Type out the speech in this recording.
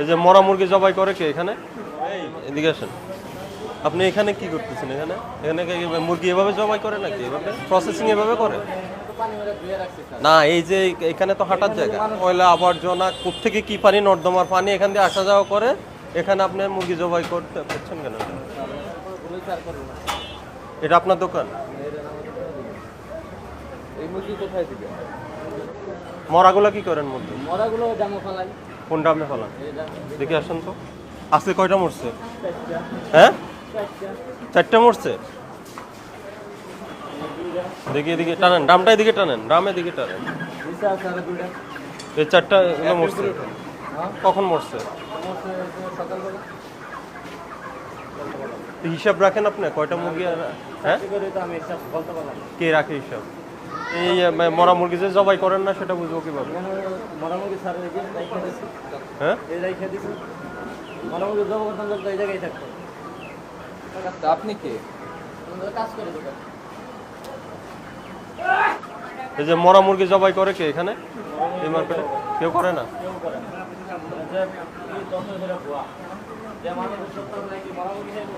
এই যে মরা মুরগি জবাই করে কে এখানে? এদিকে আসেন। আপনি এখানে কি করতেছেন এখানে? এখানে মুরগি এভাবে জবাই করে নাকি? এভাবে? প্রসেসিং এভাবে করে? না, এই যে এখানে তো হাঁটার জায়গা। ময়লা আবর্জনা কোথেকে কি পানি, নর্দমার পানি এখান দিয়ে আসা যাওয়া করে, এখানে আপনি মুরগি জবাই করতে পারছেন কেন? এটা আপনার দোকান? মরাগুলা কি করেন মুরগি? মরাগুলো জামা ফালাই। কোনটা আপনি ফেলান দেখে আসেন তো। আজকে কয়টা মরছে? হ্যাঁ? চারটা মরছে? দেখি এদিকে টানেন ডামটা এদিকে টানেন ডামে দিকে টানেন। এই চারটা এগুলো মরছে। কখন মরছে? হিসাব রাখেন আপনি, কয়টা মুরগি হ্যাঁ। কে রাখে হিসাব? এই মরা মুরগি যে জবাই করেন না সেটা বুঝব কীভাবে? হ্যাঁ এই রাইখা মরা মুরগি জব করতাম জব এই জায়গায় থাকতো আপনি কে? করে এই যে মরা মুরগি জবাই করে কে এখানে? এই মার্কেটে? কেউ করে না? যে মানুষ সত্তর নাকি মরা মুরগি খাইবো?